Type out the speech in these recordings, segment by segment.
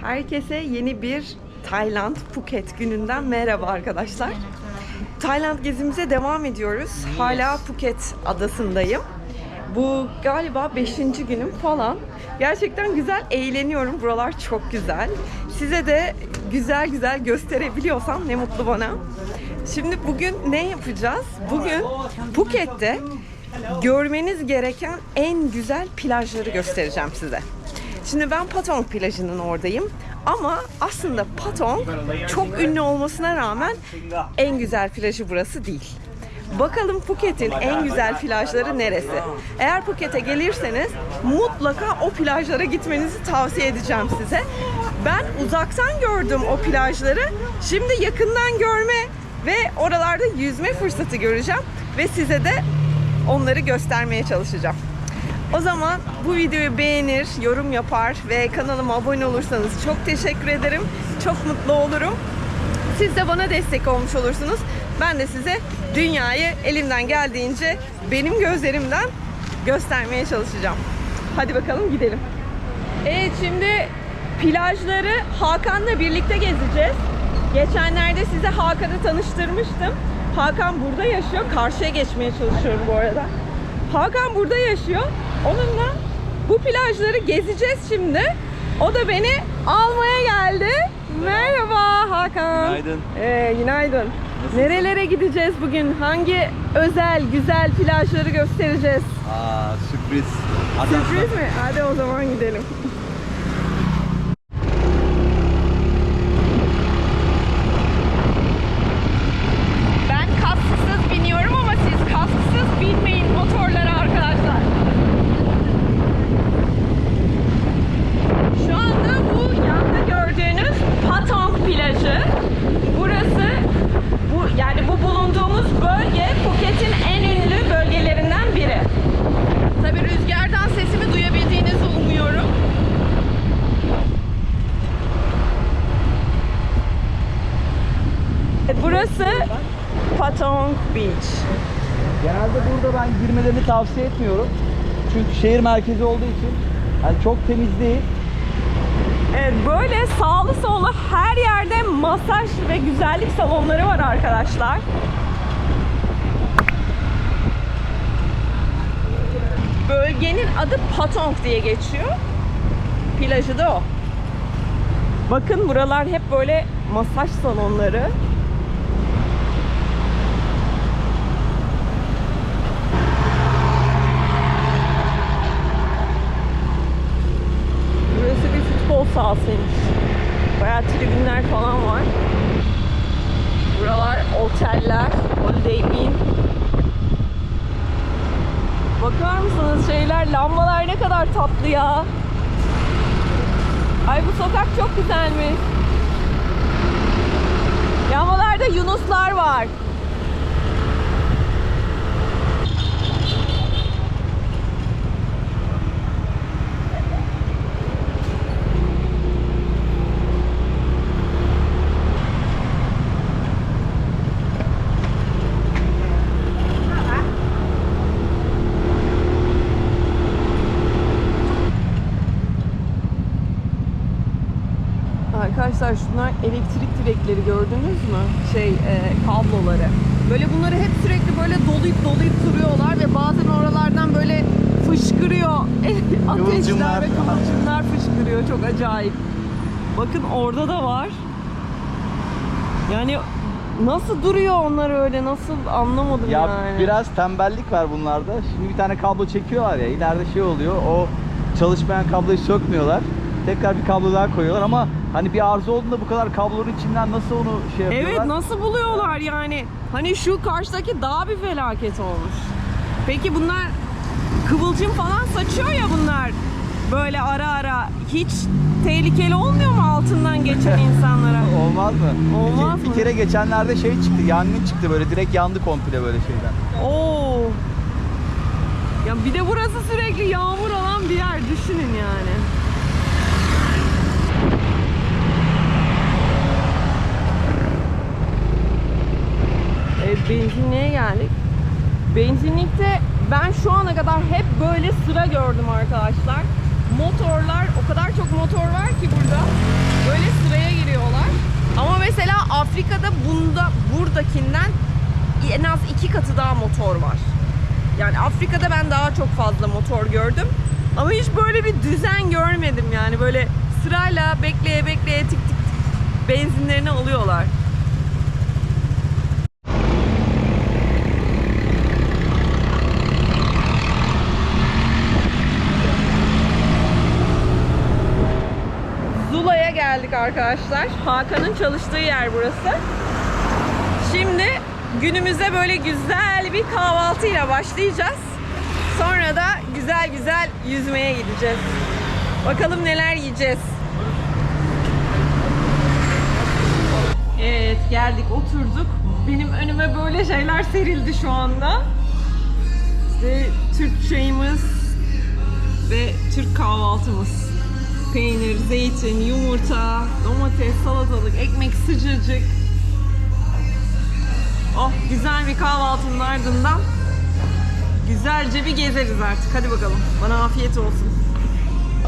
Herkese yeni bir Tayland Phuket gününden merhaba arkadaşlar. Tayland gezimize devam ediyoruz. Hala Phuket adasındayım. Bu galiba 5. günüm falan. Gerçekten güzel eğleniyorum. Buralar çok güzel. Size de güzel güzel gösterebiliyorsam ne mutlu bana. Şimdi bugün ne yapacağız? Bugün Phuket'te görmeniz gereken en güzel plajları göstereceğim size. Şimdi ben Patong plajının oradayım. Ama aslında Patong çok ünlü olmasına rağmen en güzel plajı burası değil. Bakalım Phuket'in en güzel plajları neresi? Eğer Phuket'e gelirseniz mutlaka o plajlara gitmenizi tavsiye edeceğim size. Ben uzaktan gördüm o plajları. Şimdi yakından görme ve oralarda yüzme fırsatı göreceğim ve size de onları göstermeye çalışacağım. O zaman bu videoyu beğenir, yorum yapar ve kanalıma abone olursanız çok teşekkür ederim. Çok mutlu olurum. Siz de bana destek olmuş olursunuz. Ben de size dünyayı elimden geldiğince benim gözlerimden göstermeye çalışacağım. Hadi bakalım gidelim. Evet şimdi plajları Hakan'la birlikte gezeceğiz. Geçenlerde size Hakan'ı tanıştırmıştım. Hakan burada yaşıyor. Karşıya geçmeye çalışıyorum bu arada. Hakan burada yaşıyor. Onunla bu plajları gezeceğiz şimdi. O da beni almaya geldi. Merhaba Hakan. Günaydın. Ee, günaydın. Nerelere gideceğiz bugün? Hangi özel, güzel plajları göstereceğiz? Aa sürpriz. Hadi Sürpriz mi? Hadi o zaman gidelim. Ben kasksız biniyorum ama siz kasksız binmeyin motorlara arkadaşlar. Şu anda bu yanda gördüğünüz Patong plajı. Burası bu yani bu bulunduğumuz bölge Phuket'in en ünlü bölgelerinden biri. Tabii rüzgardan sesimi duyabildiğinizi umuyorum. Burası Patong Beach. Genelde burada ben girmelerini tavsiye etmiyorum. Çünkü şehir merkezi olduğu için yani çok temiz değil. Evet, böyle sağlı sollu her yerde masaj ve güzellik salonları var arkadaşlar. Bölgenin adı Patong diye geçiyor. Plajı da o. Bakın buralar hep böyle masaj salonları. Burası bir futbol sahasıymış. Bayağı tribünler falan var. Buralar oteller, Holiday Inn. Bakar mısınız şeyler, lambalar ne kadar tatlı ya. Ay bu sokak çok güzelmiş. Lambalarda yunuslar var. Arkadaşlar şunlar elektrik direkleri gördünüz mü? Şey e, kabloları. Böyle bunları hep sürekli böyle dolayıp dolayıp duruyorlar ve bazen oralardan böyle fışkırıyor. Ateşler ve kıvılcımlar fışkırıyor. Çok acayip. Bakın orada da var. Yani nasıl duruyor onlar öyle? Nasıl anlamadım Ya yani. biraz tembellik var bunlarda. Şimdi bir tane kablo çekiyorlar ya ileride şey oluyor. O çalışmayan kabloyu sökmüyorlar. Tekrar bir kablo daha koyuyorlar ama hani bir arıza olduğunda bu kadar kablonun içinden nasıl onu şey yapıyorlar? Evet nasıl buluyorlar yani? Hani şu karşıdaki daha bir felaket olmuş. Peki bunlar kıvılcım falan saçıyor ya bunlar. Böyle ara ara hiç tehlikeli olmuyor mu altından geçen insanlara? Olmaz mı? Olmaz bir, mı? bir kere geçenlerde şey çıktı, yangın çıktı böyle direkt yandı komple böyle şeyden. Oo. Ya bir de burası sürekli yağmur olan bir yer düşünün yani. benzinliğe geldik. Benzinlikte ben şu ana kadar hep böyle sıra gördüm arkadaşlar. Motorlar, o kadar çok motor var ki burada. Böyle sıraya giriyorlar. Ama mesela Afrika'da bunda buradakinden en az iki katı daha motor var. Yani Afrika'da ben daha çok fazla motor gördüm. Ama hiç böyle bir düzen görmedim yani böyle sırayla bekleye bekleye tik tik, tik benzinlerini alıyorlar. Arkadaşlar. Hakan'ın çalıştığı yer burası. Şimdi günümüze böyle güzel bir kahvaltıyla başlayacağız. Sonra da güzel güzel yüzmeye gideceğiz. Bakalım neler yiyeceğiz. Evet geldik oturduk. Benim önüme böyle şeyler serildi şu anda. İşte Türk çayımız ve Türk kahvaltımız. Peynir, zeytin, yumurta, domates, salatalık, ekmek sıcacık. Oh güzel bir kahvaltının ardından güzelce bir gezeriz artık. Hadi bakalım. Bana afiyet olsun.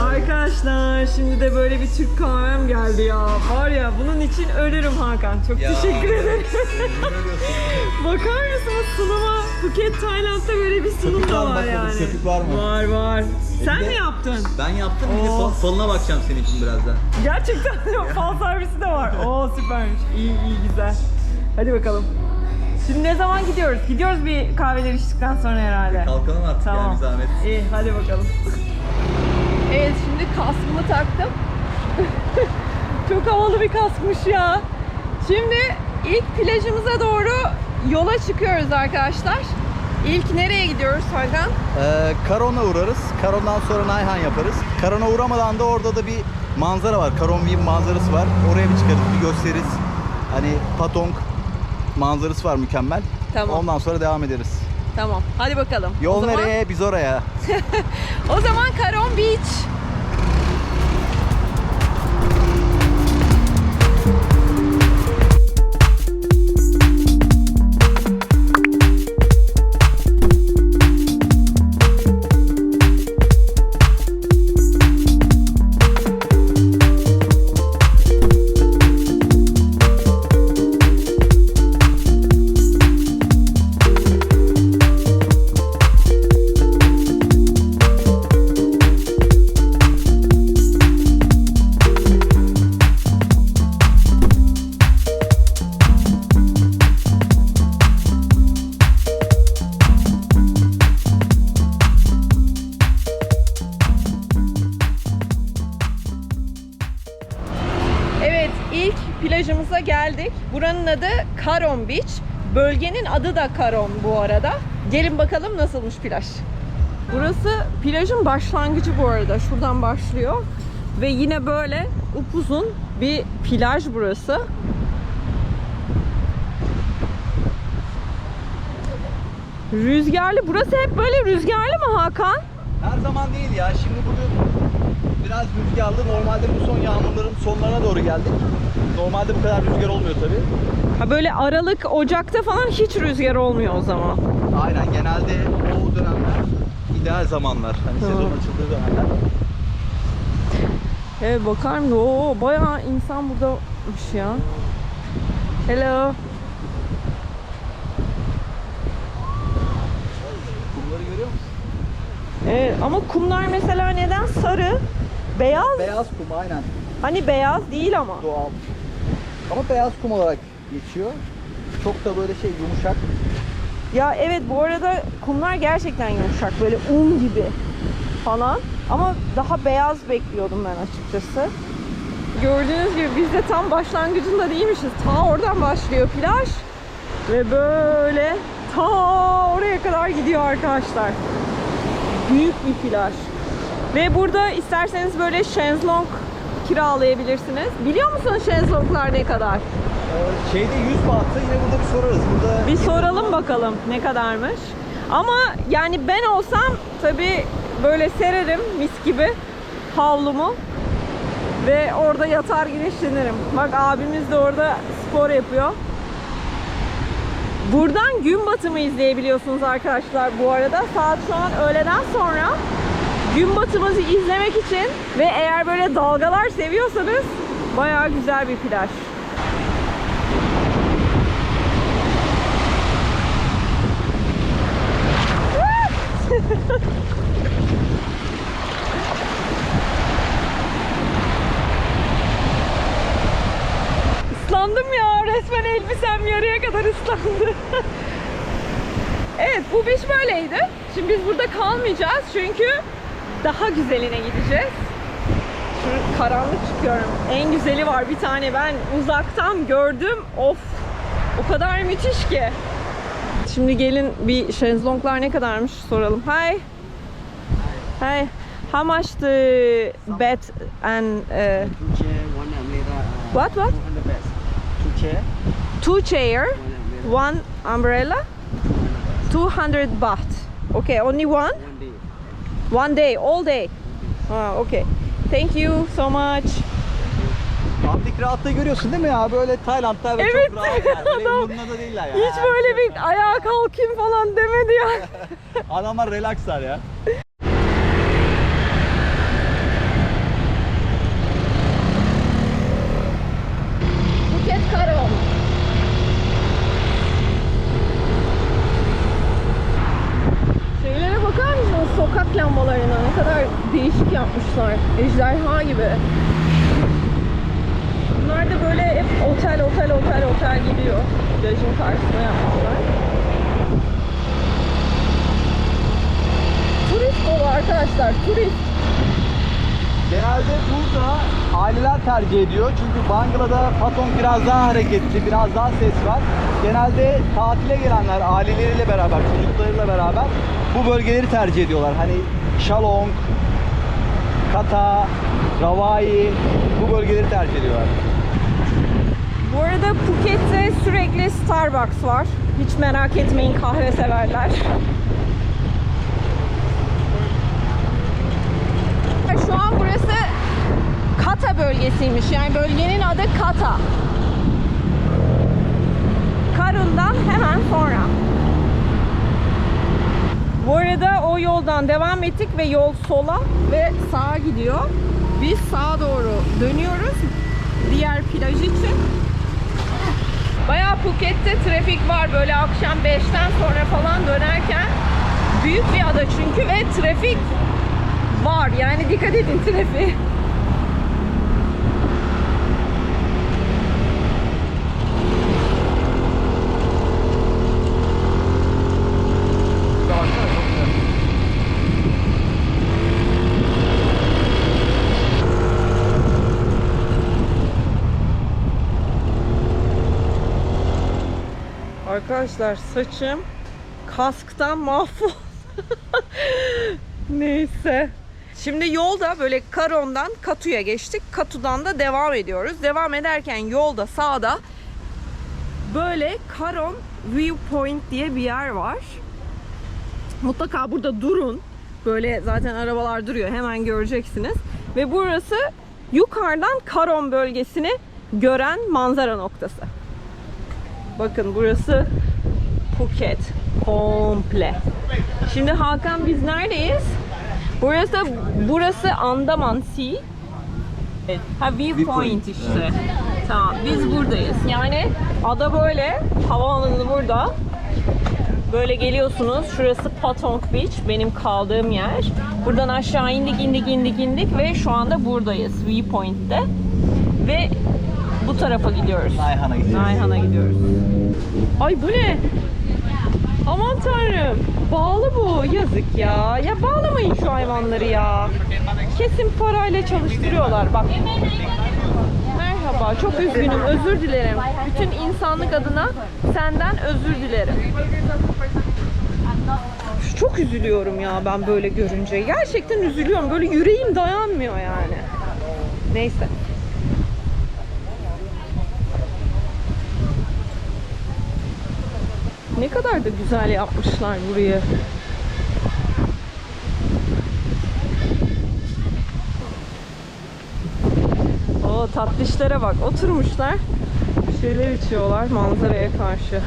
Arkadaşlar şimdi de böyle bir Türk kahvem geldi ya. Var ya bunun için ölürüm Hakan. Çok Ya. teşekkür ederim. Bakar mısınız sunuma? Phuket, Tayland'da böyle bir sunum Köpük da var mı? var yani. köpük var mı? Var var. Sen bir de- mi yaptın? Ben yaptım. Bir de falına bakacağım senin için birazdan. Gerçekten. Fal servisi de var. Oo süpermiş. İyi iyi güzel. Hadi bakalım. Şimdi ne zaman gidiyoruz? Gidiyoruz bir kahveler içtikten sonra herhalde. Kalkalım artık Tamam. yani bir zahmet. İyi hadi bakalım. Evet şimdi kaskımı taktım. Çok havalı bir kaskmış ya. Şimdi ilk plajımıza doğru yola çıkıyoruz arkadaşlar. İlk nereye gidiyoruz Hakan? Ee, Karon'a uğrarız. Karon'dan sonra Nayhan yaparız. Karon'a uğramadan da orada da bir manzara var. Karon bir manzarası var. Oraya bir çıkarız, bir gösteririz. Hani Patong manzarası var mükemmel. Tamam. Ondan sonra devam ederiz. Tamam hadi bakalım. Yol O zaman- nereye? Biz oraya. O zaman Karon Beach. Plajımıza geldik. Buranın adı Karon Beach. Bölgenin adı da Karon bu arada. Gelin bakalım nasılmış plaj. Burası plajın başlangıcı bu arada. Şuradan başlıyor. Ve yine böyle upuzun bir plaj burası. Rüzgarlı. Burası hep böyle rüzgarlı mı Hakan? Her zaman değil ya. Şimdi bugün biraz rüzgarlı. Normalde bu son yağmurların sonlarına doğru geldik. Normalde bu kadar rüzgar olmuyor tabii. Ha böyle Aralık, Ocak'ta falan hiç rüzgar olmuyor o zaman. Aynen genelde o dönemler ideal zamanlar. Hani Tamam. sezon açıldığı dönemler. Evet bakar mısın? Oo bayağı insan buradaymış ya. Hello. Kumları görüyor musun? Evet ama kumlar mesela neden sarı? Beyaz. Beyaz kum aynen. Hani beyaz değil ama. Doğal. Ama beyaz kum olarak geçiyor. Çok da böyle şey yumuşak. Ya evet bu arada kumlar gerçekten yumuşak böyle un gibi falan. Ama daha beyaz bekliyordum ben açıkçası. Gördüğünüz gibi biz de tam başlangıcında değilmişiz. Ta oradan başlıyor plaj. Ve böyle ta oraya kadar gidiyor arkadaşlar. Büyük bir plaj. Ve burada isterseniz böyle şezlong kiralayabilirsiniz. Biliyor musunuz şezlonglar ne kadar? Ee, şeyde 100 bahtı yine burada bir sorarız. Burada Bir soralım bakalım ne kadarmış. Ama yani ben olsam tabi böyle sererim mis gibi havlumu ve orada yatar güneşlenirim. Bak abimiz de orada spor yapıyor. Buradan gün batımı izleyebiliyorsunuz arkadaşlar bu arada. Saat şu an öğleden sonra gün batımızı izlemek için ve eğer böyle dalgalar seviyorsanız bayağı güzel bir plaj. Islandım ya resmen elbisem yarıya kadar ıslandı. evet bu beach böyleydi. Şimdi biz burada kalmayacağız çünkü daha güzeline gideceğiz. Şu karanlık çıkıyorum. En güzeli var bir tane ben uzaktan gördüm. Of o kadar müthiş ki. Şimdi gelin bir şezlonglar ne kadarmış soralım. Hi. Hi. How much the bed and uh. Uh, What, what? 200 baht. Two chair, two chair, one umbrella, 200 baht. Okay, only one? One day. All day. Ah, okay. Thank you so much. Abdeki rahatlığı görüyorsun değil mi ya? Böyle Tayland'da ve Evet. çok rahat yani. Böyle Adam umurunda da değiller ya. Hiç böyle bir ayağa kalkayım falan demedi ya. Adamlar relaxlar ya. Phuket Karom. Şeylere bakar mısınız? Sokak lambalarına ne kadar değişik yapmışlar. Ejderha gibi. Bunlar da böyle hep otel otel otel otel gidiyor. Plajın karşısına yapmışlar. Turist dolu arkadaşlar, turist. Genelde burada aileler tercih ediyor. Çünkü Bangala'da Patong biraz daha hareketli, biraz daha ses var. Genelde tatile gelenler aileleriyle beraber, çocuklarıyla beraber bu bölgeleri tercih ediyorlar. Hani Shalong, Kata, Ravai bu bölgeleri tercih ediyorlar. Bu arada Phuket'te sürekli Starbucks var. Hiç merak etmeyin kahve severler. Şu an burası Kata bölgesiymiş. Yani bölgenin adı Kata. Karun'dan hemen sonra. Bu arada o yoldan devam ettik ve yol sola ve sağa gidiyor. Biz sağa doğru dönüyoruz diğer plaj için. Bayağı Phuket'te trafik var böyle akşam 5'ten sonra falan dönerken. Büyük bir ada çünkü ve trafik var. Yani dikkat edin trafiğe. Arkadaşlar saçım kasktan mahvol. Neyse. Şimdi yolda böyle Karon'dan Katu'ya geçtik. Katu'dan da devam ediyoruz. Devam ederken yolda sağda böyle Karon Viewpoint diye bir yer var. Mutlaka burada durun. Böyle zaten arabalar duruyor. Hemen göreceksiniz. Ve burası yukarıdan Karon bölgesini gören manzara noktası. Bakın burası Phuket komple. Şimdi Hakan biz neredeyiz? Burası burası Andaman Sea. Evet. Ha viewpoint işte. Tamam biz buradayız. Yani ada böyle havaalanı burada. Böyle geliyorsunuz. Şurası Patong Beach benim kaldığım yer. Buradan aşağı indik indik indik indik ve şu anda buradayız Viewpoint'te. Ve bu tarafa gidiyoruz. Nayhan'a gidiyoruz. Nayhan'a gidiyoruz. Ay bu ne? Aman tanrım. Bağlı bu. Yazık ya. Ya bağlamayın şu hayvanları ya. Kesin parayla çalıştırıyorlar. Bak. Merhaba. Çok üzgünüm. Özür dilerim. Bütün insanlık adına senden özür dilerim. Çok üzülüyorum ya ben böyle görünce. Gerçekten üzülüyorum. Böyle yüreğim dayanmıyor yani. Neyse. Ne kadar da güzel yapmışlar burayı. O tatlışlara bak. Oturmuşlar. Bir şeyler içiyorlar manzaraya karşı.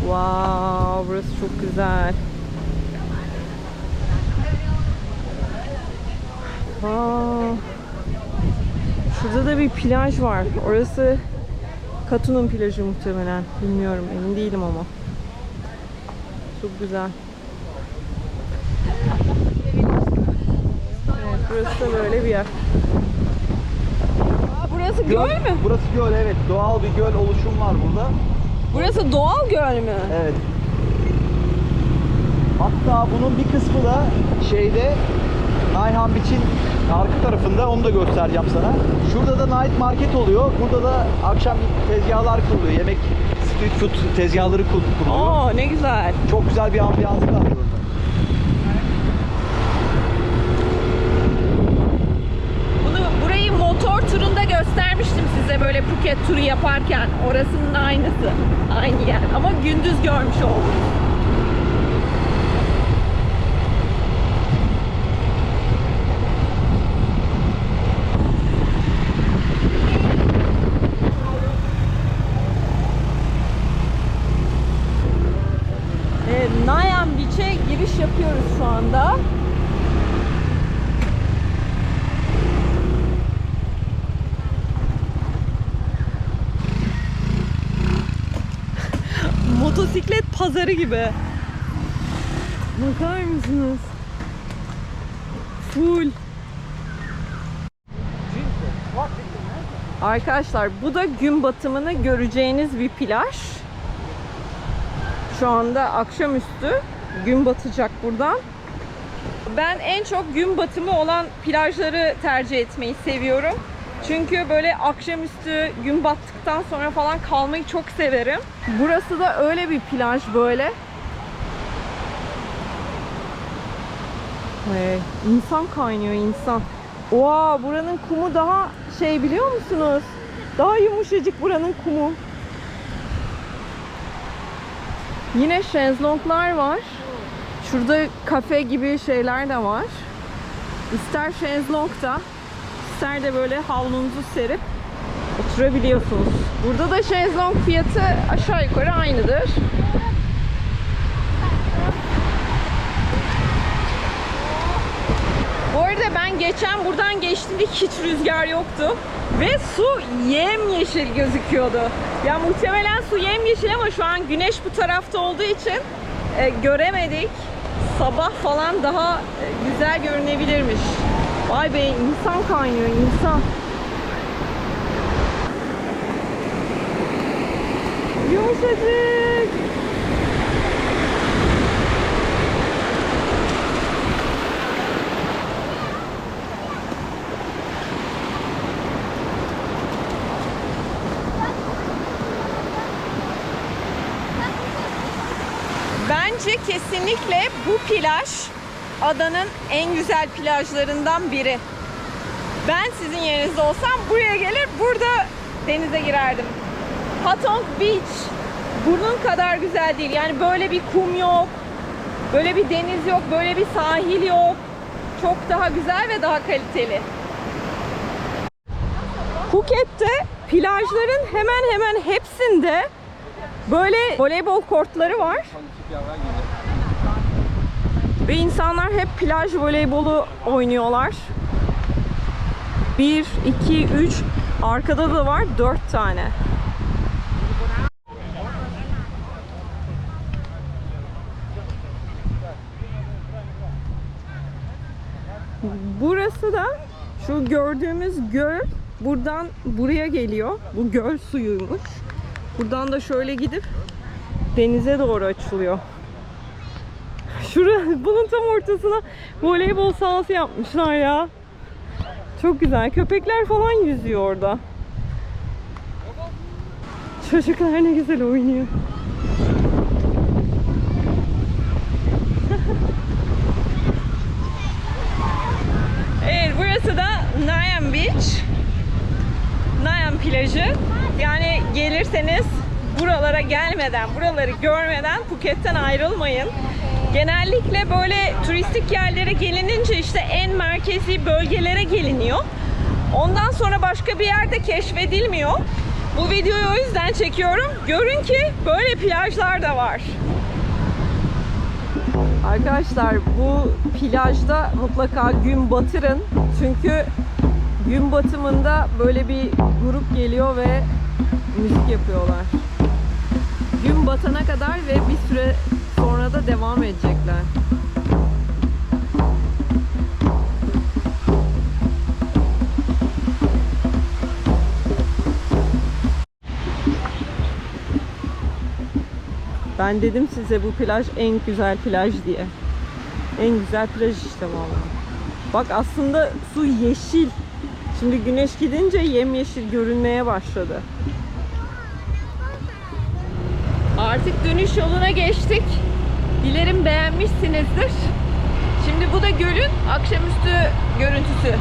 Wow, burası çok güzel. Wow. Şurada da bir plaj var. Orası Katu'nun plajı muhtemelen. Bilmiyorum, emin değilim ama. Çok güzel. Evet, burası da böyle bir yer. Aa, burası göl, göl mü? Burası göl evet. Doğal bir göl oluşum var burada. Burası doğal göl mü? Evet. Hatta bunun bir kısmı da şeyde Nayhan Beach'in arka tarafında onu da göstereceğim sana. Şurada da night market oluyor. Burada da akşam tezgahlar kuruluyor. Yemek street food tezgahları kuruluyor. Aa ne güzel. Çok güzel bir ambiyansı var burada. Bunu burayı motor turunda göstermiştim size böyle Phuket turu yaparken. Orasının aynısı. Aynı yer. Ama gündüz görmüş oldum. Evet, Nayan Beach'e giriş yapıyoruz şu anda. Motosiklet pazarı gibi. Bakar mısınız? Full. Arkadaşlar bu da gün batımını göreceğiniz bir plaj. Şu anda akşamüstü gün batacak buradan. Ben en çok gün batımı olan plajları tercih etmeyi seviyorum. Çünkü böyle akşamüstü gün battıktan sonra falan kalmayı çok severim. Burası da öyle bir plaj böyle. Hey, insan kaynıyor insan. Oha buranın kumu daha şey biliyor musunuz? Daha yumuşacık buranın kumu. Yine şezlonglar var. Şurada kafe gibi şeyler de var. İster şezlongda, ister de böyle havlunuzu serip oturabiliyorsunuz. Burada da şezlong fiyatı aşağı yukarı aynıdır. Bu arada ben geçen buradan geçtiğimde hiç rüzgar yoktu. Ve su yemyeşil gözüküyordu. Ya muhtemelen su yemyeşil ama şu an güneş bu tarafta olduğu için e, göremedik. Sabah falan daha e, güzel görünebilirmiş. Vay be insan kaynıyor insan. Yumuşacık. Bence kesinlikle bu plaj adanın en güzel plajlarından biri. Ben sizin yerinizde olsam buraya gelir burada denize girerdim. Patong Beach bunun kadar güzel değil. Yani böyle bir kum yok. Böyle bir deniz yok. Böyle bir sahil yok. Çok daha güzel ve daha kaliteli. Phuket'te plajların hemen hemen hepsinde böyle voleybol kortları var. Ve insanlar hep plaj voleybolu oynuyorlar. 1, 2, 3 arkada da var 4 tane. Burası da şu gördüğümüz göl buradan buraya geliyor. Bu göl suyuymuş. Buradan da şöyle gidip denize doğru açılıyor. Şura, bunun tam ortasına voleybol sahası yapmışlar ya. Çok güzel. Köpekler falan yüzüyor orada. Çocuklar ne güzel oynuyor. evet burası da Nayan Beach. Nayan plajı. Yani gelirseniz buralara gelmeden, buraları görmeden Phuket'ten ayrılmayın. Genellikle böyle turistik yerlere gelinince işte en merkezi bölgelere geliniyor. Ondan sonra başka bir yerde keşfedilmiyor. Bu videoyu o yüzden çekiyorum. Görün ki böyle plajlar da var. Arkadaşlar bu plajda mutlaka gün batırın. Çünkü gün batımında böyle bir grup geliyor ve müzik yapıyorlar. Gün batana kadar ve bir süre da devam edecekler. Ben dedim size bu plaj en güzel plaj diye. En güzel plaj işte vallahi. Bak aslında su yeşil. Şimdi güneş gidince yemyeşil görünmeye başladı. Artık dönüş yoluna geçtik. Dilerim beğenmişsinizdir. Şimdi bu da gölün akşamüstü görüntüsü.